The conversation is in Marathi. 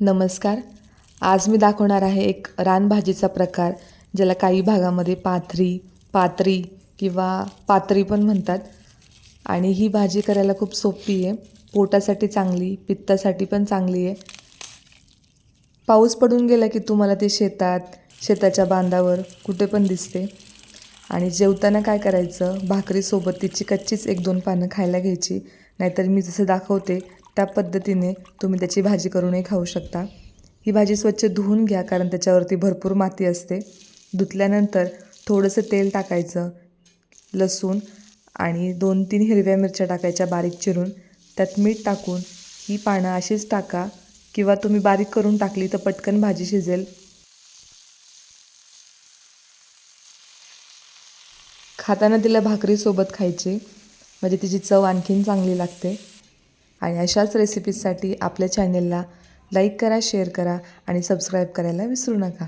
नमस्कार. आज मी दाखवणार आहे एक रानभाजीचा प्रकार ज्याला काही भागामध्ये पाथरी पात्री किंवा पात्री पण म्हणतात. आणि ही भाजी करायला खूप सोपी आहे. पोटासाठी चांगली पित्तासाठी पण चांगली आहे. पाऊस पडून गेला की तुम्हाला ते शेतात शेताच्या बांधावर कुठे पण दिसते. आणि जेवताना काय करायचं? भाकरीसोबत तिची कच्चीच एक दोन पानं खायला घ्यायची. नाहीतर मी जसं दाखवते त्या पद्धतीने तुम्ही त्याची भाजी करूनही खाऊ शकता. ही भाजी स्वच्छ धुवून घ्या कारण त्याच्यावरती भरपूर माती असते. धुतल्यानंतर थोडंसं तेल टाकायचं लसूण आणि दोन तीन हिरव्या मिरच्या टाकायच्या बारीक चिरून. त्यात मीठ टाकून ही पानं अशीच टाका किंवा तुम्ही बारीक करून टाकली तर पटकन भाजी शिजेल. खाताना तिला भाकरीसोबत खायची म्हणजे तिची चव आणखीन चांगली लागते. आणि अशाच रेसिपीजसाठी आपल्या चॅनेलला लाईक करा शेअर करा आणि सबस्क्राईब करायला विसरू नका.